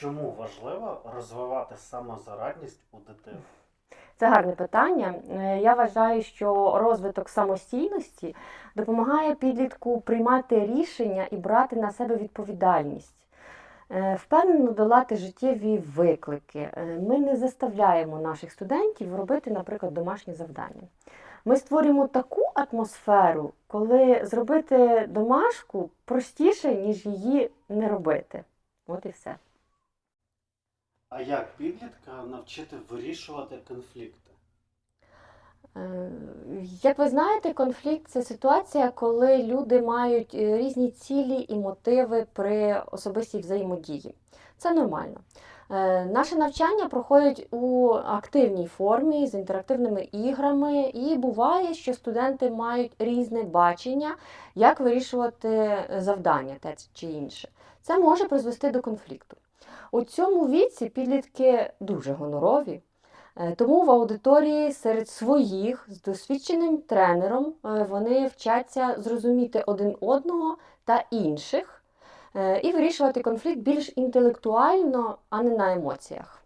Чому важливо розвивати самозарадність у дитини? Це гарне питання. Е, Я вважаю, що розвиток самостійності допомагає підлітку приймати рішення і брати на себе відповідальність. Е, Впевнено долати життєві виклики. Е, Ми не заставляємо наших студентів робити, наприклад, домашні завдання. Ми створюємо таку атмосферу, коли зробити домашку простіше, ніж її не робити. От і все. А як підлітка навчити вирішувати конфлікти? Е, Як ви знаєте, конфлікт це ситуація, коли люди мають е, різні цілі і мотиви при особистій взаємодії. Це нормально. Е, Наше навчання проходить у активній формі з інтерактивними іграми, і буває, що студенти мають різне бачення, як вирішувати завдання те чи інше. Це може призвести до конфлікту. У цьому віці підлітки дуже гонорові, Е, Тому в аудиторії серед своїх з досвідченим тренером е, вони вчаться зрозуміти один одного та інших е, і вирішувати конфлікт більш інтелектуально, а не на емоціях.